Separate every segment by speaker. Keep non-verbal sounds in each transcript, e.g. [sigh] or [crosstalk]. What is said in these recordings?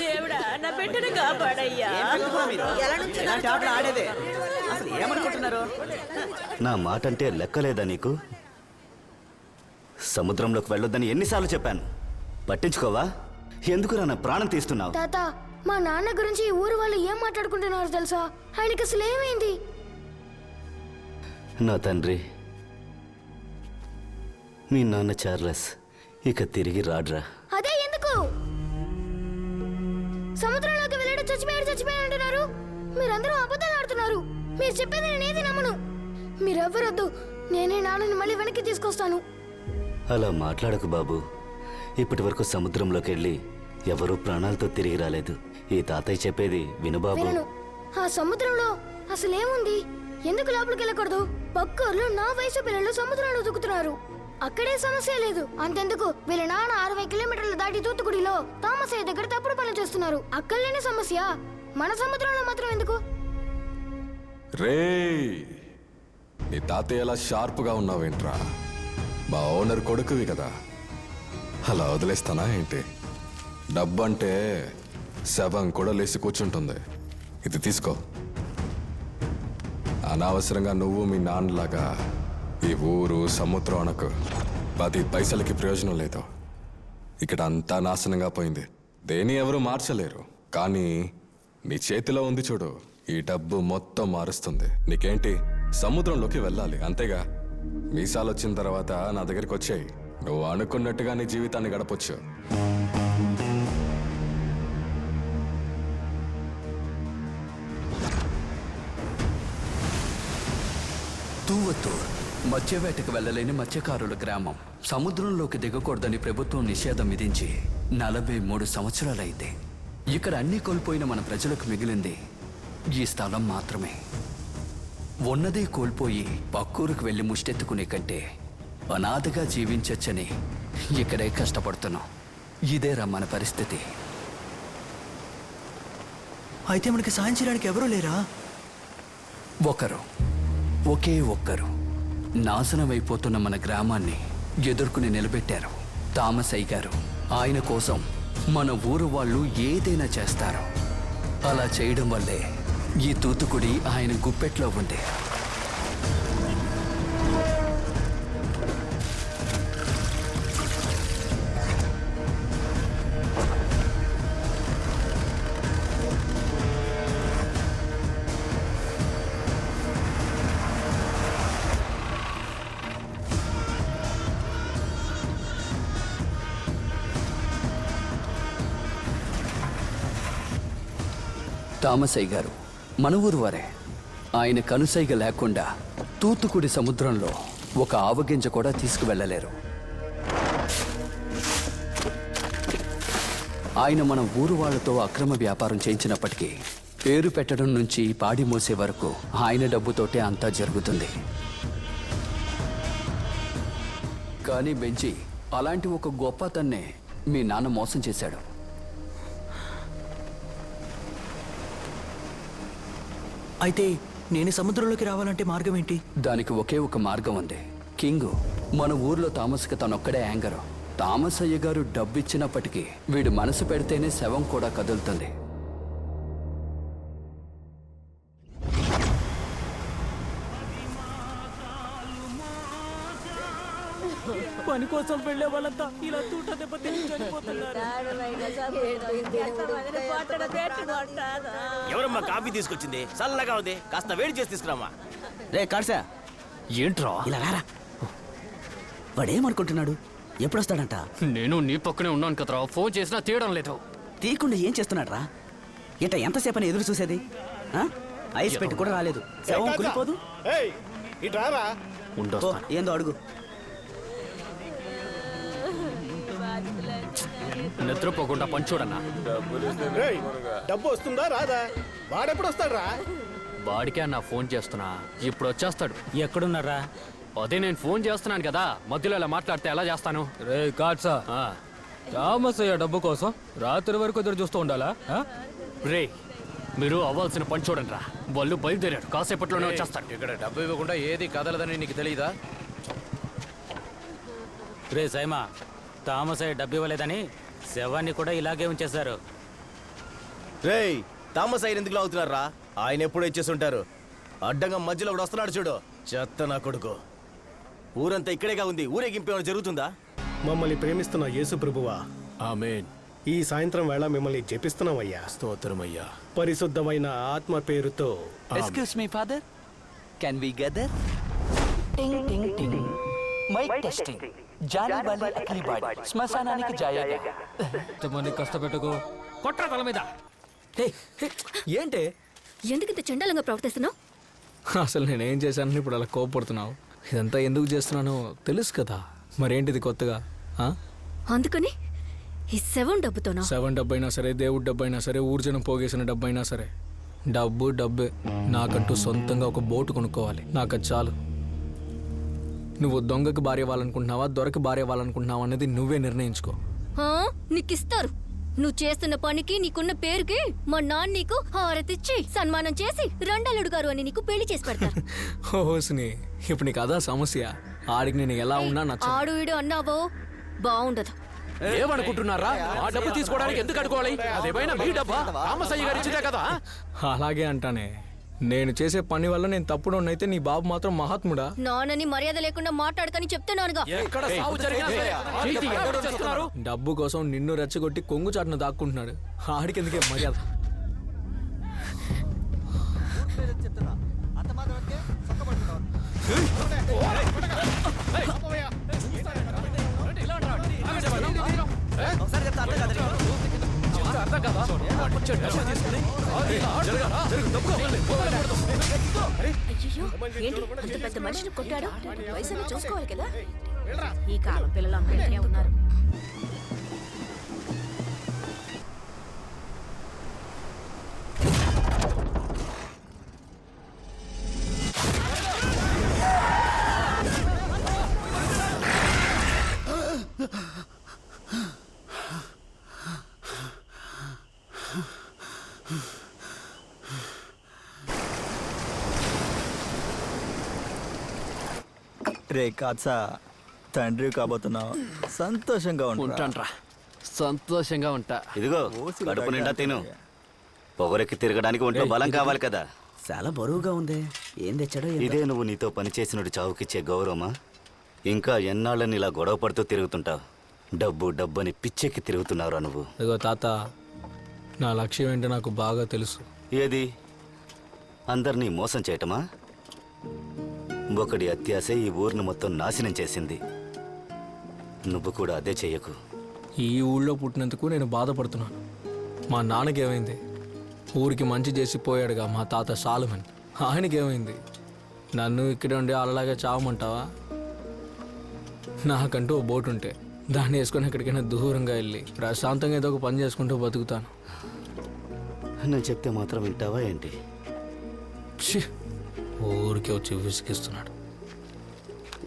Speaker 1: దేవుడా నా బిడ్డను కాపాడయ్యా.
Speaker 2: ఇలాంటి ఆటలు ఆడేదే? అసలు ఏమనుకుంటున్నారు?
Speaker 3: నా మాట అంటే లెక్కలేదా నీకు? సముద్రంలోకి వెళ్ళొద్దని ఎన్నిసార్లు చెప్పాను. పట్టించుకోవా? ఎందుకురా నా ప్రాణం తీస్తున్నావు?
Speaker 4: తాత మా నాన్న గురించి ఈ ఊరు వాళ్ళు ఏం మాట్లాడుకుంటున్నారు తెలుసా? ఆయనకి అసలు ఏమైంది?
Speaker 3: నా తండ్రి మీ నాన్న చార్లెస్. ఇక తిరిగి రాడ్రా.
Speaker 4: అదే ఎందుకు? సముద్రంలోకి వెళ్ళాడు చచ్చిపోయాడు చచ్చిపోయాడు అంటున్నారు. మీరందరూ అబద్ధాలు ఆడుతున్నారు. మీరు చెప్పేది నేనేది నమ్మను. మీరెవ్వరొద్దు. నేనే నాన్నని మళ్ళీ వెనక్కి తీసుకొస్తాను.
Speaker 3: అలా మాట్లాడకు బాబు. ఇప్పటి వరకు సముద్రంలోకి వెళ్ళి ఎవరూ ప్రాణాలతో తిరిగి రాలేదు. ఈ తాతయ్య చెప్పేది విను బాబు.
Speaker 4: వినను. ఆ సముద్రంలో అసలేముంది? ఎందుకు లోపలికి వెళ్ళకూడదు? పక్కూర్లో నా వయసు పిల్లలు సముద్రంలో దూకుతున్నారు అక్కడే సమస్య లేదు. అంతెందుకు? వీళ్ళ నాన్న అరవై కిలోమీటర్లు దాటి తూత్తుకుడిలో తామసయ్య దగ్గర తప్పుడు పనులు చేస్తున్నారు. అక్కడ లేని సమస్య. మన సముద్రంలో మాత్రం ఎందుకు?
Speaker 5: రే నీ తాతయ్య ఎలా షార్ప్గా ఉన్నావేంట్రా? మా ఓనర్ కొడుకువి కదా. అలా వదిలేస్తానా ఏంటి? డబ్బంటే శవం కూడా లేచి కూర్చుంటుంది. ఇది తీసుకో. అనవసరంగా నువ్వు మీ నాన్నలాగా ఈ ఊరు సముద్రం అనకు. పది పైసలకి ప్రయోజనం లేదు. ఇక్కడ అంతా నాశనంగా పోయింది. దేని ఎవరు మార్చలేరు. కానీ నీ చేతిలో ఉంది చూడు. ఈ డబ్బు మొత్తం మారుస్తుంది. నీకేంటి? సముద్రంలోకి వెళ్ళాలి. అంతేగా? మీసాలు వచ్చిన తర్వాత నా దగ్గరికి వచ్చాయి. నువ్వు అనుకున్నట్టుగా నీ జీవితాన్ని గడపొచ్చు.
Speaker 6: తూవతూర్ మత్స్యవేటకు వెళ్ళలేని మత్స్యకారుల గ్రామం. సముద్రంలోకి దిగకూడదని ప్రభుత్వం నిషేధం విధించి నలభై మూడు సంవత్సరాలైంది ఇక్కడ అన్ని కోల్పోయిన మన ప్రజలకు మిగిలింది ఈ స్థలం మాత్రమే. ఉన్నదే కోల్పోయి పక్కూరుకు వెళ్ళి ముష్టెత్తుకునే కంటే అనాథగా జీవించొచ్చని ఇక్కడే కష్టపడుతున్నాం. ఇదేరా మన పరిస్థితి.
Speaker 7: అయితే మనకి సాయం చేయడానికి ఎవరూ లేరా?
Speaker 6: ఒకరు. ఒకే ఒక్కరు. నాశనమైపోతున్న మన గ్రామాన్ని ఎదుర్కొని నిలబెట్టారు. తామసయ్య గారు ఆయన కోసం మన ఊరు వాళ్ళు ఏదైనా చేస్తారు. అలా చేయడం వల్లే ఈ తూతుకుడి ఆయన గుప్పెట్లో ఉంది. తామసయ్య గారు మన ఊరు వారే. ఆయన కనుసైగ లేకుండా తూతుకుడి సముద్రంలో ఒక ఆవగింజ కూడా తీసుకువెళ్ళలేరు. ఆయన మన ఊరు వాళ్ళతో అక్రమ వ్యాపారం చేయించినప్పటికీ పేరు పెట్టడం నుంచి పాడి మోసే వరకు ఆయన డబ్బుతోటే అంతా జరుగుతుంది. కానీ బెంచి అలాంటి ఒక గొప్ప అతన్నే మీ నాన్న మోసం చేశాడు.
Speaker 7: అయితే నేను సముద్రంలోకి రావాలంటే మార్గం ఏంటి?
Speaker 6: దానికి ఒకే ఒక మార్గం ఉంది. కింగ్ మన ఊర్లో తామస్కి తనొక్కడే యాంగరు. తామస్ అయ్య గారు డబ్బిచ్చినప్పటికీ వీడు మనసు పెడితేనే శవం కూడా కదులుతుంది.
Speaker 2: పని కోసం వెళ్ళే వాళ్ళంతా ఇలా తూట దెబ్బ చనిపోతున్నారు.
Speaker 8: ఎవరమ్మా కాఫీ తీసుకొచ్చింది? చల్లగా ఉంది. కాస్త వేడి చేసి తీసుకురామా
Speaker 2: రే కాడ్సా
Speaker 9: ఏంట్రా?
Speaker 2: ఇలా రారా. వాడేమనుకుంటున్నాడు? ఎప్పుడొస్తాడంట?
Speaker 9: నేను నీ పక్కనే ఉన్నాను కదరా. ఫోన్ చేసినా తీయడం లేదు.
Speaker 2: తీయకుండా ఏం చేస్తున్నాడు రా ఇట ఎంతసేపు అని ఎదురు చూసేది? ఆ? ఐస్ పెట్టి కూడా రాలేదు. శవం కులిపోదు ఏందో అడుగు.
Speaker 9: నిద్రపోకుండా పంచోడన్నా.
Speaker 10: డబ్బు వస్తుందా రాదా? వాడెప్పుడు వస్తాడ్రా
Speaker 9: వాడికే నా ఫోన్ చేస్తున్నా. ఇప్పుడు వచ్చేస్తాడు.
Speaker 7: ఎక్కడున్నారా?
Speaker 9: అదే నేను ఫోన్ చేస్తున్నాను కదా మధ్యలో ఇలా మాట్లాడితే ఎలా చేస్తాను?
Speaker 11: రే కాట్సా
Speaker 9: ఆ,
Speaker 11: థామస్ అయ్యే డబ్బు కోసం రాత్రి వరకు ఎదురు చూస్తూ ఉండాలా?
Speaker 9: రే మీరు అవ్వాల్సిన పని చూడండి రా వాళ్ళు బయలుదేరారు. కాసేపట్లోనే వచ్చేస్తాడు.
Speaker 8: ఇక్కడ డబ్బు ఇవ్వకుండా ఏది కదలదని నీకు తెలియదా
Speaker 11: రే సైమా
Speaker 12: తామసయ్య డబ్బు ఇవ్వలేదని శవాన్ని కూడా ఇలాగే ఉంచేశారు.
Speaker 8: రేయ్ తామస్ అయిన ఎందుకు లాగుతున్నారా ఆయన ఎప్పుడు ఇచ్చేసి ఉంటారు అడ్డంగా మధ్యలో ఒకడు వస్తున్నాడు చూడు. చెత్త నా కొడుకు. ఊరంతా ఇక్కడేగా ఉంది. ఊరేగింపు ఏమైనా జరుగుతుందా?
Speaker 10: మమ్మల్ని ప్రేమిస్తున్న యేసు ప్రభువా.
Speaker 11: ఆమెన్.
Speaker 10: ఈ సాయంత్రం వేళ మిమ్మల్ని జపిస్తున్నామయ్యా.
Speaker 11: స్తోత్రమయ్యా
Speaker 10: పరిశుద్ధమైన ఆత్మ పేరుతో.
Speaker 6: Excuse me father can we gather టింగ్ టింగ్ టింగ్ మైక్ టెస్టింగ్ జానీ బాలి అఖిలి బాడీ. శ్మశానానికి జాయాగా.
Speaker 11: ఇంతమంది కష్టపెట్టుకో. కొట్ర తల మీద.
Speaker 7: ఏంటే?
Speaker 1: ఎందుకు ఇంత చండాలంగా ప్రవర్తిస్తున్నావు?
Speaker 11: అసలు నేనేం చేశానని ఇప్పుడు అలా కోపడుతున్నావు? ఇదంతా ఎందుకు చేస్తున్నానో తెలుసు కదా. మరేంటిది కొత్తగా ఆ?
Speaker 1: అందుకని ఈ సెవెన్ డబ్బుతోనా?
Speaker 11: సెవెన్ డబ్బు అయినా సరే దేవుడి డబ్బు అయినా సరే ఊర్జనం పోగేసిన డబ్బు అయినా సరే. డబ్బు డబ్బే. నాకంటూ సొంతంగా ఒక బోటు కొనుక్కోవాలి. నాకు అది చాలు. నువ్వు దొంగకి భార్య అవ్వాలనుకుంటున్నావా దొరకి భార్య అవ్వాలనుకుంటున్నావా అనేది నువ్వే నిర్ణయించుకో?
Speaker 1: నీకిస్తారు. నువ్వు చేస్తున్న పనికి నీకున్న పేరుకి మా నాన్న నీకు హారతిచ్చి సన్మానం చేసి రెండల్లుడు గారు అని నీకు పెళ్ళి చేసి పెడతారు. [laughs]
Speaker 11: హోస్ని ఇప్పుడు నీకు అదా సమస్య. ఆడికి నేను ఎలా ఉన్నా నచ్చ
Speaker 1: ఆడు ఈడు అన్నావో బాగుండదు
Speaker 9: ఏమనుకుంటున్నారా? ఆ డబ్బు తీసుకోవడానికి ఎందుకు అడుకోవాలి అదేమైనా మీ డబ్బా? రామసయ్య గారు ఇచ్చిందే కదా?
Speaker 11: అలాగే అంటానే. నేను చేసే పని వల్ల నేను తప్పుడు అయితే నీ బాబు మాత్రం మహాత్ముడా.
Speaker 1: నాన్నని మర్యాద లేకుండా మాట్లాడకని చెప్తున్నానుగా.
Speaker 9: ఎక్కడ సాగు జరిగినా సరే, చీటీ ఎవరు చేస్తున్నారు?
Speaker 11: డబ్బు కోసం నిన్ను రెచ్చగొట్టి కొంగు చాటును దాక్కుంటున్నాడు. ఆడికి ఎందుకే మర్యాద
Speaker 1: అయ్యో ఏంటి? అంత పెద్ద మనిషిని కొట్టాడు? వయసుని చూసుకోవాలి కదా? ఈ కాలం పిల్లలు అందరికీ ఉన్నారు.
Speaker 13: రే కాచా. తండ్రి కాబోతున్నావు. సంతోషంగా ఉంటా
Speaker 6: ఉంటాన్రా. సంతోషంగా ఉంటా.
Speaker 3: ఇదిగో కడుపు నిండా తిను. పొగరెక్కి తిరగడానికి ఒంట్లో బలం కావాలి కదా.
Speaker 2: చాలా బరువుగా ఉంది. ఏం తెచ్చాడో.
Speaker 3: ఇదే నువ్వు నీతో పనిచేసినట్టు చావుకిచ్చే గౌరవమా? ఇంకా ఎన్నాళ్ళని ఇలా గొడవ పడుతూ తిరుగుతుంటావు? డబ్బు డబ్బు అని పిచ్చెక్కి తిరుగుతున్నావురా నువ్వు.
Speaker 11: ఇదిగో తాత నా లక్ష్యం ఏంటో నాకు బాగా తెలుసు.
Speaker 3: ఏది? అందరినీ మోసం చేయటమా? ఒకడి అత్యాసే ఈ ఊరిని మొత్తం నాశనం చేసింది. నువ్వు కూడా అదే చెయ్యకు.
Speaker 11: ఈ ఊళ్ళో పుట్టినందుకు నేను బాధపడుతున్నాను. మా నాన్నకి ఏమైంది ఊరికి మంచి చేసి పోయాడుగా మా తాత సాలుమన్. ఆయనకి ఏమైంది నన్ను ఇక్కడ ఉండి అలాగే చావమంటావా? నాకంటూ ఓ బోట్ ఉంటే దాన్ని వేసుకొని ఎక్కడికైనా దూరంగా వెళ్ళి ప్రశాంతంగా ఏదో ఒక పని చేసుకుంటూ బతుకుతాను.
Speaker 3: నేను చెప్తే మాత్రం వింటావా ఏంటి?
Speaker 11: ఊరికే వచ్చి విసిగిస్తున్నాడు.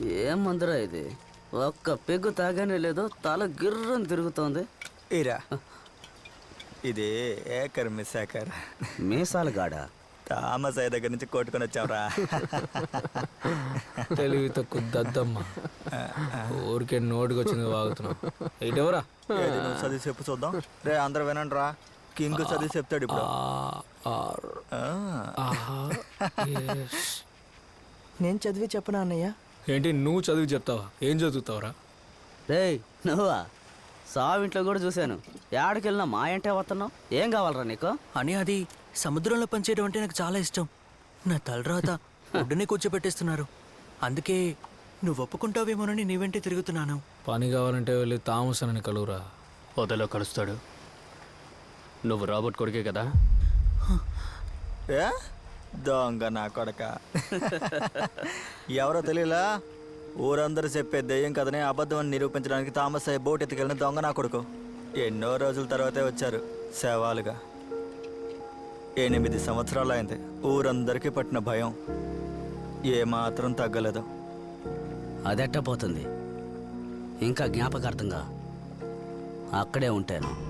Speaker 2: ఏం మందురా ఇది? ఒక్క పెగ్గు తాగానే లేదో తల గిర్రం తిరుగుతోంది.
Speaker 13: ఇరా ఇది ఏకర్ మిస్సాకర్
Speaker 2: మీసాలు గాడా
Speaker 13: తామసాయి దగ్గర నుంచి కొట్టుకొని వచ్చావురా.
Speaker 11: తెలివి తక్కువ దద్దమ్మ. ఊరికే నోటికి వచ్చింది వాగుతున్నావు ఇటెవరా?
Speaker 13: ఏది నువ్వు చదివి చెప్పు చూద్దాం. రే అందరు వినండి రా కింగ్ చదివి చెప్తాడు ఇప్పుడు. ఆ.
Speaker 7: నేను చదివి చెప్పనా అన్నయ్య?
Speaker 11: ఏంటి నువ్వు చదివి చెప్తావా? ఏం చదువుతావురా?
Speaker 2: రేయ్ నువ్వా? సావింట్లో కూడా చూశాను. ఏడకెళ్ళినా మా ఇంటే వస్తున్నావు? ఏం కావాలరా నీకు?
Speaker 7: అని అది సముద్రంలో పనిచేయడం అంటే నాకు చాలా ఇష్టం. నా తలరాత ఒడ్డునే కూర్చోబెట్టేస్తున్నారు. అందుకే నువ్వు ఒప్పుకుంటావేమోనని నీ వెంటే తిరుగుతున్నాను.
Speaker 11: పని కావాలంటే వెళ్ళి తామస్ అని కలువురా.
Speaker 9: పొదలో కలుస్తాడు. నువ్వు రాబర్ట్ కొడుకే కదా?
Speaker 13: ఏ? దొంగ నా కొడక. ఎవరో తెలియలా? ఊరందరూ చెప్పే దెయ్యం కథనే అబద్ధం అని నిరూపించడానికి థామస్ అయ్యే బోట్ ఎత్తుకెళ్ళిన దొంగ నా కొడుకు. ఎన్నో రోజుల తర్వాతే వచ్చారు సేవాలుగా ఎనిమిది సంవత్సరాలు అయింది ఊరందరికీ పట్టిన భయం. ఏమాత్రం తగ్గలేదు.
Speaker 2: అదెట్టపోతుంది ఇంకా జ్ఞాపకార్థంగా అక్కడే ఉంటాను.